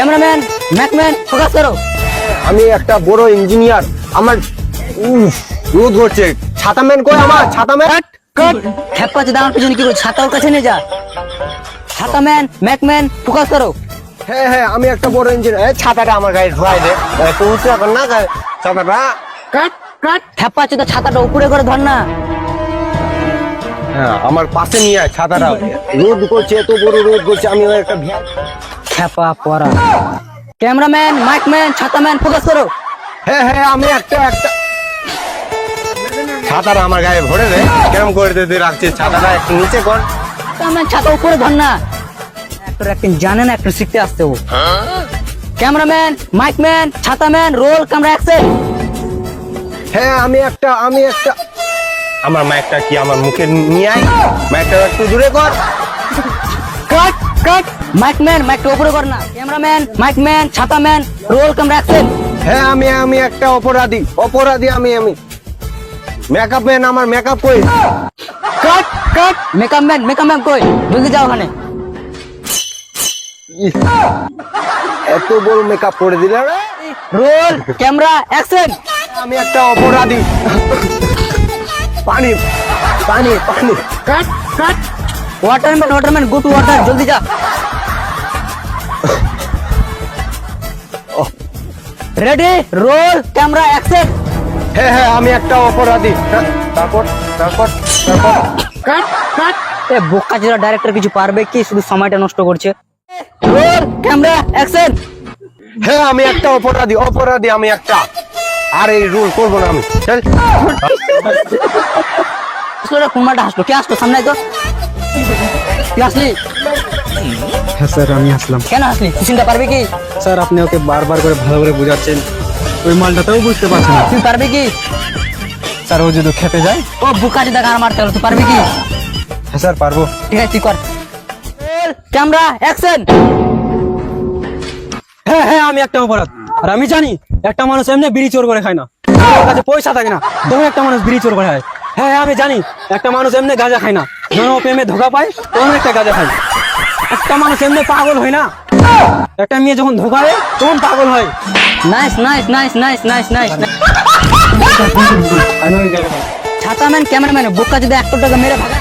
Cameraman ম্যাকম্যান focus করো। আমি একটা বড় ইঞ্জিনিয়ার আমার উফ, রোদ হচ্ছে ছাতা ম্যান কই আমার? ছাতা ম্যান? কাট আছে দাঁড়ার পিছনে কি ছাতা ওর কাছে নিয়ে যা। ছাতা ম্যান ম্যাকম্যান ফোকাস করো। হ্যাঁ হ্যাঁ আমি একটা বড় ইঞ্জিনিয়ার। ছাতাটা আমার গায়ে ধোয়াই দে। উঁচু কর না ছাতাটা। কাট কাট তো ছাতাটা উপরে করে ধর না। হ্যাঁ আমার পাশে নিয়ে আয় ছাতাটা। রোদ করছে এত বড় রোদ করছে আমি একটা খেপা পড়া। ক্যামেরাম্যান মাইকম্যান ছাতা ম্যান ফোকাস করো। হ্যাঁ হ্যাঁ আমি একটা একটা। ছাতাটা আমার গায়ে ভরে দে কেমন করে দে রাখছে। ছাতাটা একটু নিচে কর। ক্যামেরাম্যান ছাতা উপরে ধর না। অ্যাক্টর অ্যাক্টিং জানে না একটু শিখতে আসতে ও। ক্যামেরাম্যান মাইকম্যান ছাতা ম্যান রোল ক্যামেরা অ্যাকশন। হ্যাঁ আমি একটা আমি একটা। আমার মাইকটা কি আমার মুখে নিয়ে আয়? মাইকটা একটু দূরে কর। কাট কাট। মাইকম্যান মাইকটা উপরে কর না। ক্যামেরাম্যান মাইকম্যান ছাতা ম্যান রোল ক্যামেরা অ্যাকশন হ্যাঁ আমি আমি একটা অপরাধী। অপরাধী আমি আমি। মেকআপ ম্যান আমার মেকআপ কই? Cut cut makeup man makeup man কই? জলদি যাও ওখানে। এত বড় মেকআপ করে দিলে রে। রোল ক্যামেরা অ্যাকশন আমি একটা অপরাধী। পানি পানি পানি। Cut cut waterman waterman go to water জলদি যা। রেডি রোল ক্যামেরা অ্যাকশন হ্যাঁ হ্যাঁ আমি একটা অপরাধী। হ্যাঁ, তারপর তারপর তারপর। কাট কাট এ বোকা জোড়া ডাইরেক্টর কিছু পারবে কি? শুধু সময়টা নষ্ট করছে। রোল ক্যামেরা অ্যাকশন হ্যাঁ আমি একটা অপরাধী অপরাধী আমি একটা। আর এই রুল করব না আমি। চল। আসলো রে হাসলো কে আসলো? সামনে তো। আসলি? হ্যাঁ স্যার আমি আসলাম। কেন আসলি? চিনতে পারবি কি? স্যার আপনি ওকে বারবার করে ভালো করে বোঝাচ্ছেন। ওই মালটাতেও বুঝতে পারছে না। তুই পারবি কি? স্যার ও যদি খেপে যায়? ও বুকা যদি গান মারতে হলো তুই পারবি কি? হ্যাঁ স্যার পারব। ঠিক আছে তুই কর। Camera action! হ্যাঁ হ্যাঁ আমি একটা অপরাধ। আর আমি জানি একটা মানুষ এমনি বিড়ি চোর করে খায় না। ওর কাছে পয়সা থাকে না তখন একটা মানুষ বিড়ি চোর করে খায়। হ্যাঁ হ্যাঁ আমি জানি একটা মানুষ এমনি গাঁজা খায় না। যখন প্রেমে ধোকা পায় তখন একটা গাঁজা খায়। একটা মানুষ এমনি পাগল হয় না। একটা মেয়ে যখন ধোকা দেয় তখন পাগল হয়। Nice nice nice nice nice nice ছাতা ম্যান ক্যামেরাম্যান বোকা যদি একটা টাকা মেরে ভাগা